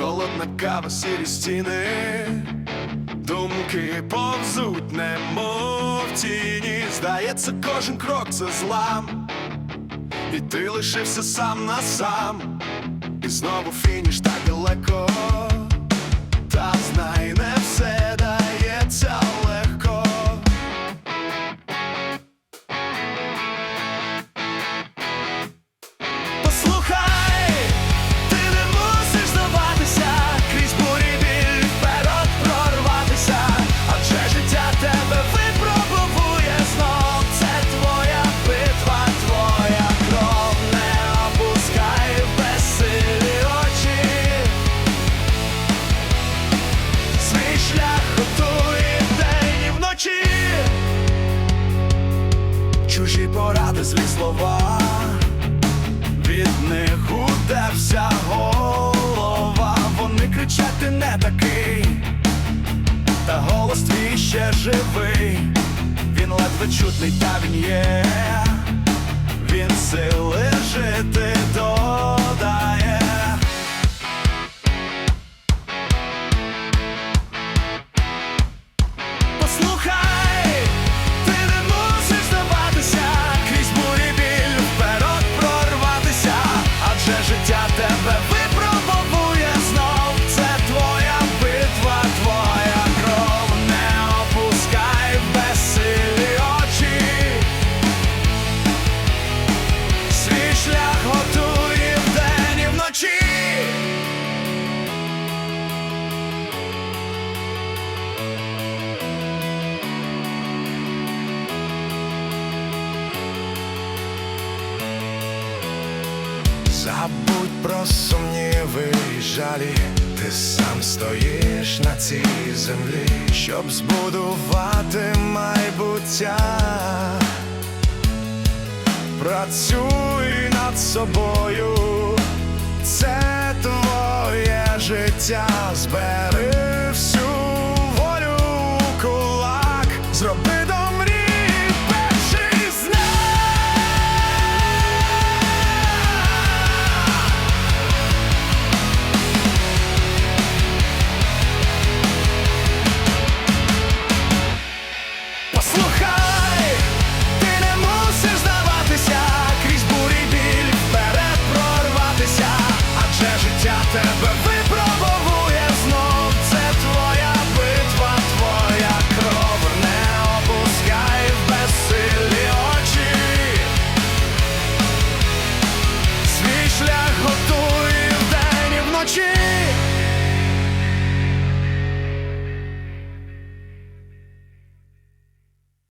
холодна кава, сірі стіни, думки повзуть, немов тіні. Здається, кожен крок це злам, і ти лишився сам на сам, і знову фініш так Чужі поради, злі слова. Від них гуде вся голова, вони кричать, ти не такий, та голос твій ще живий, він ледве чутний, та він є, він сили жити Забудь про сумніви і жалі, ти сам стоїш на цій землі, щоб збудувати майбуття. Працюй над собою, це твоє життя, збери